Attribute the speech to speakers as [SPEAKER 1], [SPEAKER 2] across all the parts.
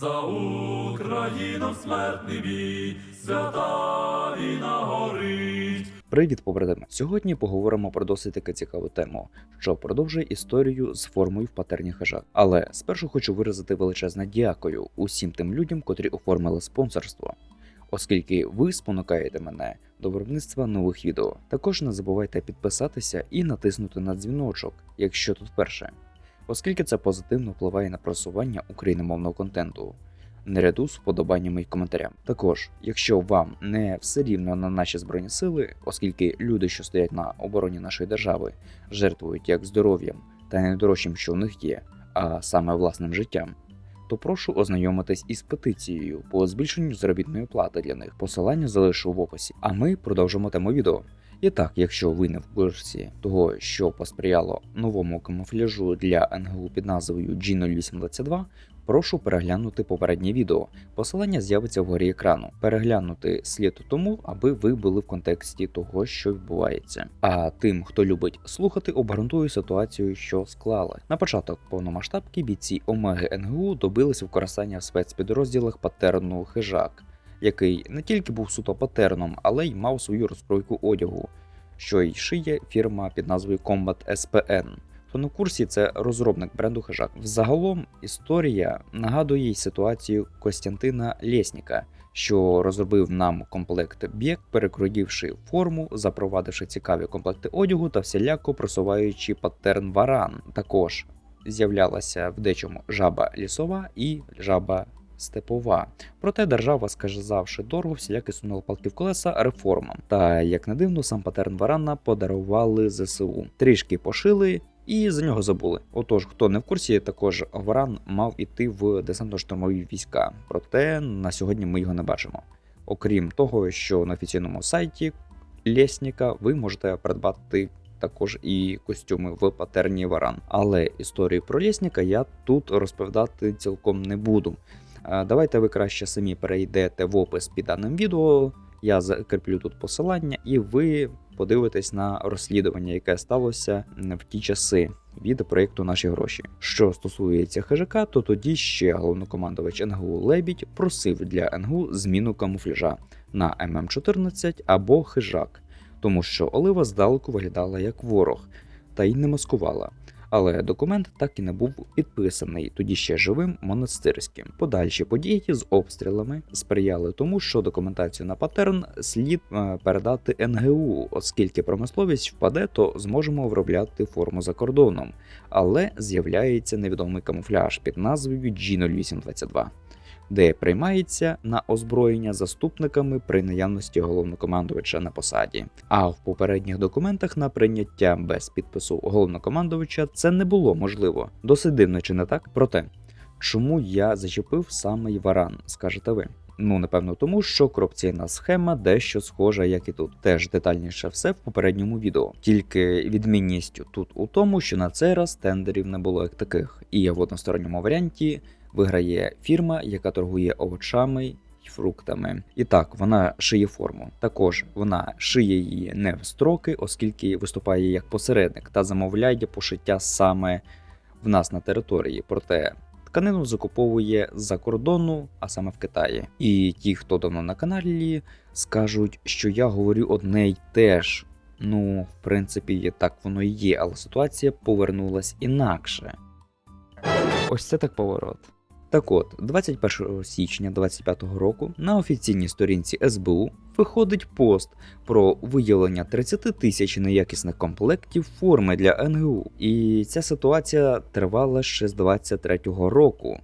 [SPEAKER 1] За Україну смертний бій, свята війна горить.
[SPEAKER 2] Привіт, побратими! Сьогодні поговоримо про досить таки цікаву тему, що продовжує історію з формою в патерні хижак. Але спершу хочу виразити величезне дякую усім тим людям, котрі оформили спонсорство, оскільки ви спонукаєте мене до виробництва нових відео. Також не забувайте підписатися і натиснути на дзвіночок, якщо тут перше, оскільки це позитивно впливає на просування україномовного контенту наряду з вподобаннями і коментарям. Також, якщо вам не все рівно на наші збройні сили, оскільки люди, що стоять на обороні нашої держави, жертвують як здоров'ям та найдорожчим, що в них є, а саме власним життям. То прошу ознайомитись із петицією по збільшенню заробітної плати для них. Посилання залишу в описі. А ми продовжимо тему відео. І так, якщо ви не в курсі того, що посприяло новому камуфляжу для НГУ під назвою G0822, прошу переглянути попереднє відео. Посилання з'явиться вгорі екрану. Переглянути слід тому, аби ви були в контексті того, що відбувається. А тим, хто любить слухати, обґрунтую ситуацію, що склала. На початок повномасштабки бійці Омеги НГУ добилися використання в спецпідрозділах патерну хижак який не тільки був суто патерном, але й мав свою розкройку одягу, що й шиє фірма під назвою Combat SPN. Хто в курсі, це розробник бренду хижак. Взагалом історія нагадує й ситуацію Костянтина Лєсніка, що розробив нам комплект б'єк, перекроївши форму, запровадивши цікаві комплекти одягу та всіляко просуваючи паттерн варан. Також з'являлася в дечому жаба лісова і жаба степова. Проте держава, сказавши дорого, всіляки сунула палки в колеса реформам. Та як не дивно, сам патерн варана подарували ЗСУ. Трішки пошили. І за нього забули. Отож, хто не в курсі, також Варан мав іти в десантно-штурмові війська. Проте на сьогодні ми його не бачимо. Окрім того, що на офіційному сайті Лєсніка ви можете придбати також і костюми в патерні Варан. Але історію про Лєсніка я тут розповідати цілком не буду. Давайте ви краще самі перейдете в опис під даним відео. Я закріплю тут посилання, і ви подивитесь на розслідування, яке сталося в ті часи від проєкту Наші гроші. Що стосується хижака, то тоді ще головнокомандувач НГУ Лебідь просив для НГУ зміну камуфляжа на ММ14 або хижак, тому що Олива здалеку виглядала як ворог та й не маскувала. Але документ так і не був підписаний, тоді ще живим монастирським. Подальші події з обстрілами сприяли тому, що документацію на патерн слід е, передати НГУ, оскільки промисловість впаде, то зможемо виробляти форму за кордоном. Але з'являється невідомий камуфляж під назвою G0822. Де приймається на озброєння заступниками при наявності головнокомандувача на посаді. А в попередніх документах на прийняття без підпису головнокомандувача це не було можливо. Досить дивно чи не так? Проте, чому я зачепив саме варан, скажете ви? Ну, напевно, тому що корупційна схема дещо схожа, як і тут. Теж детальніше все в попередньому відео. Тільки відмінністю тут у тому, що на цей раз тендерів не було як таких, і в односторонньому варіанті виграє фірма, яка торгує овочами й фруктами. І так, вона шиє форму. Також вона шиє її не в строки, оскільки виступає як посередник та замовляє пошиття саме в нас на території. Проте тканину закуповує з-за кордону, а саме в Китаї. І ті, хто давно на каналі, скажуть, що я говорю одне й те ж. Ну, в принципі, так воно і є, але ситуація повернулась інакше. Ось це так поворот. Так от, 21 січня 2025 року на офіційній сторінці СБУ виходить пост про виявлення 30 тисяч неякісних комплектів форми для НГУ. І ця ситуація тривала ще з 23-го року.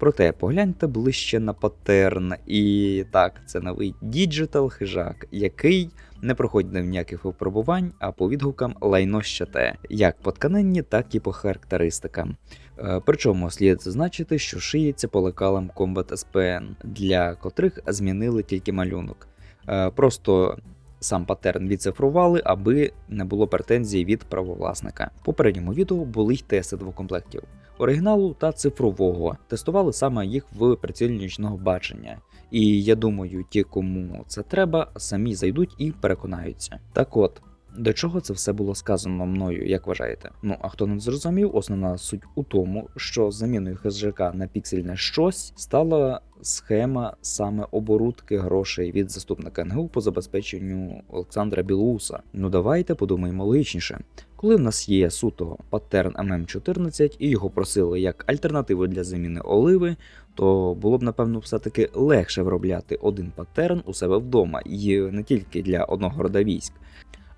[SPEAKER 2] Проте погляньте ближче на патерн, і так, це новий діджитал хижак, який не проходить ніяких випробувань, а по відгукам лайно ще те, як по тканині, так і по характеристикам. Е, Причому слід зазначити, що шиється по лекалам Combat SPN, для котрих змінили тільки малюнок. Е, Просто сам патерн відцифрували, аби не було претензій від правовласника. В попередньому відео були й тести двох комплектів оригіналу та цифрового. Тестували саме їх в прицілі нічного бачення. І я думаю, ті, кому це треба, самі зайдуть і переконаються. Так от, До чого це все було сказано мною, як вважаєте? Ну а хто не зрозумів, основна суть у тому, що заміною ХСЖК на піксельне щось стала схема саме оборудки грошей від заступника НГУ по забезпеченню Олександра Білоуса. Ну давайте подумаємо логічніше. Коли в нас є суто паттерн ММ14 і його просили як альтернативу для заміни оливи, то було б напевно все-таки легше виробляти один паттерн у себе вдома, і не тільки для одного рода військ.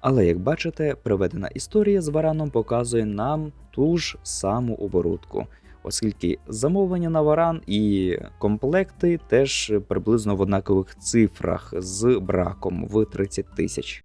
[SPEAKER 2] Але як бачите, приведена історія з вараном показує нам ту ж саму оборудку, оскільки замовлення на варан і комплекти теж приблизно в однакових цифрах з браком в 30 тисяч.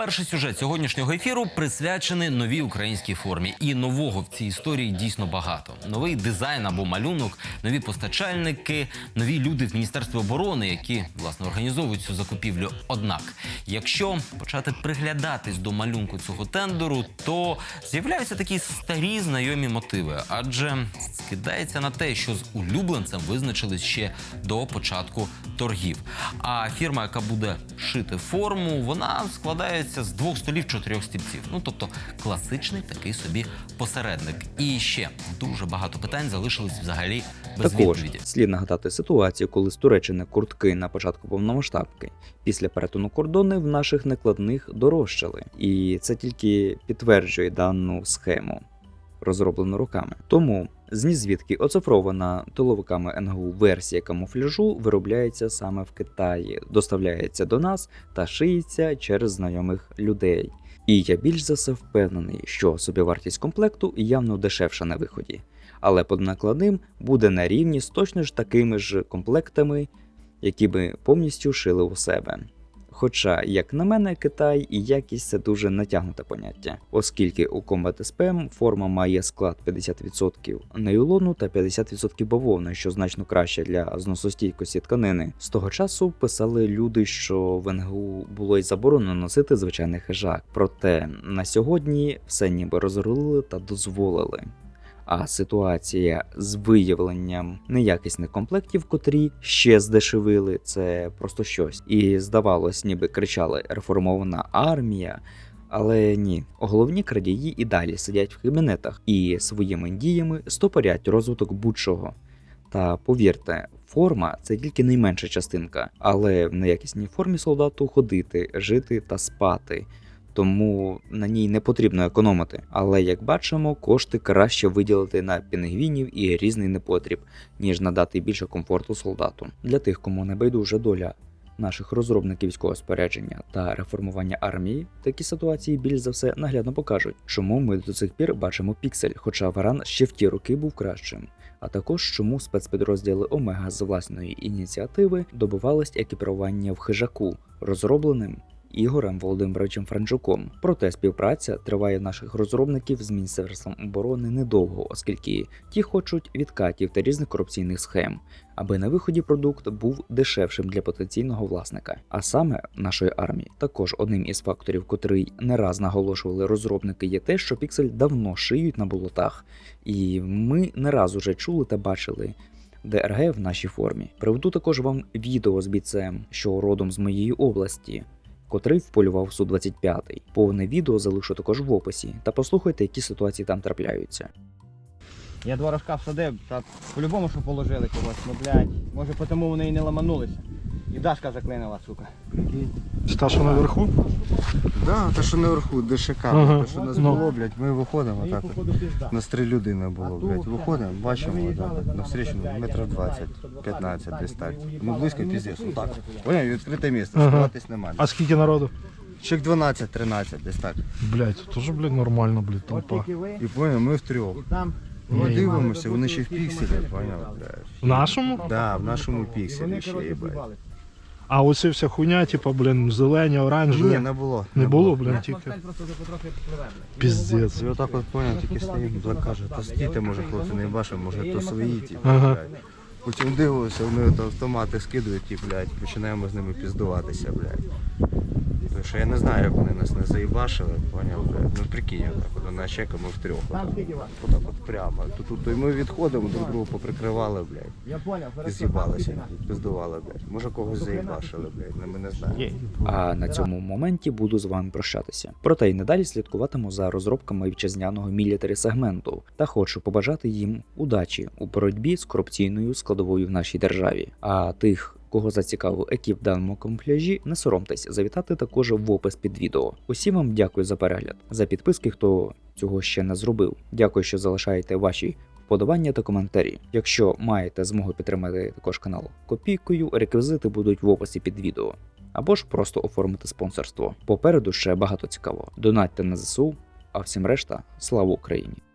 [SPEAKER 3] Перший сюжет сьогоднішнього ефіру присвячений новій українській формі. І нового в цій історії дійсно багато. Новий дизайн або малюнок, нові постачальники, нові люди в міністерстві оборони, які власне організовують цю закупівлю. Однак, якщо почати приглядатись до малюнку цього тендеру, то з'являються такі старі знайомі мотиви, адже скидається на те, що з улюбленцем визначились ще до початку торгів. А фірма, яка буде шити форму, вона складається з двох столів чотирьох стільців. Ну тобто класичний такий собі посередник. І ще дуже багато питань залишились взагалі без
[SPEAKER 2] Також
[SPEAKER 3] відповіді.
[SPEAKER 2] слід нагадати ситуацію, коли з Туреччини куртки на початку повномасштабки після перетину кордони в наших накладних дорожчали, і це тільки підтверджує дану схему, розроблену руками. Тому з звідки оцифрована тиловиками НГУ версія камуфляжу виробляється саме в Китаї, доставляється до нас та шиється через знайомих людей. І я більш за все впевнений, що собівартість комплекту явно дешевша на виході, але під накладним буде на рівні з точно ж такими ж комплектами, які би повністю шили у себе. Хоча, як на мене, Китай і якість це дуже натягнуте поняття, оскільки у Combat SPM форма має склад 50% нейлону та 50% бавовни, що значно краще для зносостійкості тканини. З того часу писали люди, що в НГУ було й заборонено носити звичайний хижак. Проте на сьогодні все ніби розрулили та дозволили. А ситуація з виявленням неякісних комплектів, котрі ще здешевили, це просто щось. І здавалось, ніби кричали реформована армія. Але ні, головні крадії і далі сидять в кабінетах і своїми діями стопорять розвиток будь-чого. Та повірте, форма це тільки найменша частинка, але в неякісній формі солдату ходити, жити та спати. Тому на ній не потрібно економити. Але як бачимо, кошти краще виділити на пінгвінів і різний непотріб, ніж надати більше комфорту солдату. Для тих, кому не байдужа доля наших розробників військового спорядження та реформування армії, такі ситуації більш за все наглядно покажуть, чому ми до цих пір бачимо піксель, хоча варан ще в ті роки був кращим. А також чому спецпідрозділи Омега з власної ініціативи добивались екіпірування в хижаку, розробленим Ігорем Володимировичем Франчуком. Проте співпраця триває наших розробників з Міністерством оборони недовго, оскільки ті хочуть відкатів та різних корупційних схем, аби на виході продукт був дешевшим для потенційного власника. А саме нашої армії. Також одним із факторів, котрий не раз наголошували розробники, є те, що піксель давно шиють на болотах, і ми не раз уже чули та бачили. ДРГ в нашій формі. Приведу також вам відео з бійцем, що родом з моєї області, котрий вполював Су-25. Повне відео залишу також в описі, та послухайте, які ситуації там трапляються.
[SPEAKER 4] Я два рожка всадив, та по-любому, що положили когось, ну блядь, може тому вони і не ламанулися. І Дашка заклинила, сука.
[SPEAKER 5] Та, що наверху?
[SPEAKER 6] Да, те, що наверху, ДШК,
[SPEAKER 5] Ага,
[SPEAKER 6] те, що нас
[SPEAKER 5] ну.
[SPEAKER 6] було, блядь, ми виходимо так. от. Нас три людини було, блядь. Виходимо, бачимо,
[SPEAKER 4] ми
[SPEAKER 6] да,
[SPEAKER 4] виїжджали,
[SPEAKER 6] на встречу метрів 20,
[SPEAKER 4] 120,
[SPEAKER 6] 15 десь так.
[SPEAKER 4] виїжджали,
[SPEAKER 6] Ну близько
[SPEAKER 4] ну,
[SPEAKER 6] піздець,
[SPEAKER 4] виїжджали,
[SPEAKER 6] отак. Поняв, відкрите місце,
[SPEAKER 5] Ага.
[SPEAKER 6] сховатись нема.
[SPEAKER 5] А скільки народу?
[SPEAKER 6] Чек 12-13, десь так.
[SPEAKER 5] Блять, теж, блядь, нормально, блядь, толпа.
[SPEAKER 6] І поняв, ми втрьох.
[SPEAKER 4] і там.
[SPEAKER 5] Ні.
[SPEAKER 6] Ми дивимося, вони ще в пікселі, поняв, блядь.
[SPEAKER 5] В нашому?
[SPEAKER 6] Да, в нашому пікселі ще, їбать.
[SPEAKER 5] А оці вся хуйня, типа, блін, зелені, оранжеві.
[SPEAKER 6] Ні, не було.
[SPEAKER 5] Не було, блін, тільки. Піздець.
[SPEAKER 6] І отак от поняв, тільки стоїть, блядь, каже, то стійте, може, хлопці, не бачив, може, то свої, ті,
[SPEAKER 5] Ага.
[SPEAKER 6] блядь. Потім дивилися, вони от автомати скидують і, блядь, починаємо з ними піздуватися, блядь. Тому що я не знаю, як вони нас не заїбашили, поняв. Ну прикинь, отак, от на чека ми втрьох. Отак, отак от прямо. Тут, тут, і ми відходимо, друг другу поприкривали, блядь.
[SPEAKER 4] Я понял,
[SPEAKER 6] І з'їбалися, піздували, блядь. Може когось заїбашили, блядь, ну, ми не знаємо.
[SPEAKER 2] А на цьому моменті буду з вами прощатися. Проте й надалі слідкуватиму за розробками вітчизняного мілітарі сегменту та хочу побажати їм удачі у боротьбі з корупційною складовою в нашій державі. А тих, кого зацікавив екіп в даному камуфляжі, не соромтесь завітати також в опис під відео. Усім вам дякую за перегляд, за підписки, хто цього ще не зробив. Дякую, що залишаєте ваші вподобання та коментарі. Якщо маєте змогу підтримати також канал копійкою, реквізити будуть в описі під відео. Або ж просто оформити спонсорство. Попереду ще багато цікавого. Донатьте на ЗСУ, а всім решта слава Україні!